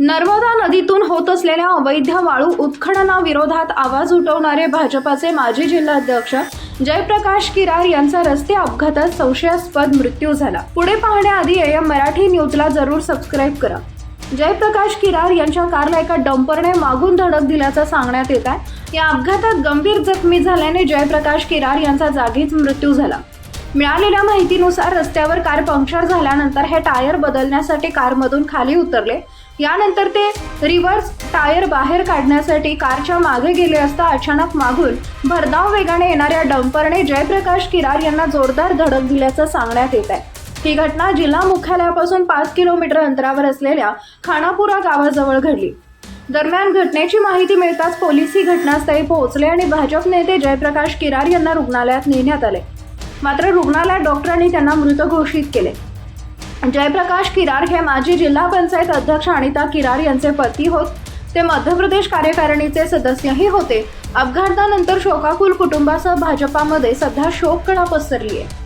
नर्मदा नदीतून होत असलेल्या अवैध वाळू उत्खननाविरोधात आवाज उठवणारे भाजपाचे माजी जिल्हाध्यक्ष जयप्रकाश किरार यांचा रस्ते अपघातात संशयास्पद मृत्यू झाला. पुढे पाहण्याआधी एम मराठी न्यूजला जरूर सबस्क्राईब करा. जयप्रकाश किरार यांच्या कारला एका डंपरने मागून धडक दिल्याचं सांगण्यात येत आहे. या अपघातात गंभीर जखमी झाल्याने जयप्रकाश किरार यांचा जागीच मृत्यू झाला. मिळालेल्या माहितीनुसार रस्त्यावर कार पंक्चर झाल्यानंतर हे टायर बदलण्यासाठी कारमधून खाली उतरले. यानंतर ते रिव्हर्स टायर बाहेर काढण्यासाठी कारच्या मागे गेले असता अचानक मागून भरधाव वेगाने येणाऱ्या डंपरने जयप्रकाश किरार यांना जोरदार धडक दिल्याचं सांगण्यात येत आहे. ही घटना जिल्हा मुख्यालयापासून पाच किलोमीटर अंतरावर असलेल्या खानापुरा गावाजवळ घडली. दरम्यान घटनेची माहिती मिळताच पोलीस ही घटनास्थळी पोहोचले आणि भाजप नेते जयप्रकाश किरार यांना रुग्णालयात नेण्यात आले. मात्र रुग्णालयात डॉक्टरांनी त्यांना मृत घोषित केले. जयप्रकाश किरार हे माजी जिल्हा पंचायत अध्यक्ष अनिता किरार यांचे पती होत. ते मध्य प्रदेश कार्यकारिणीचे सदस्यही होते. अपघातानंतर शोकाकुल कुटुंबासह भाजपामध्ये सध्या शोककळा पसरली आहे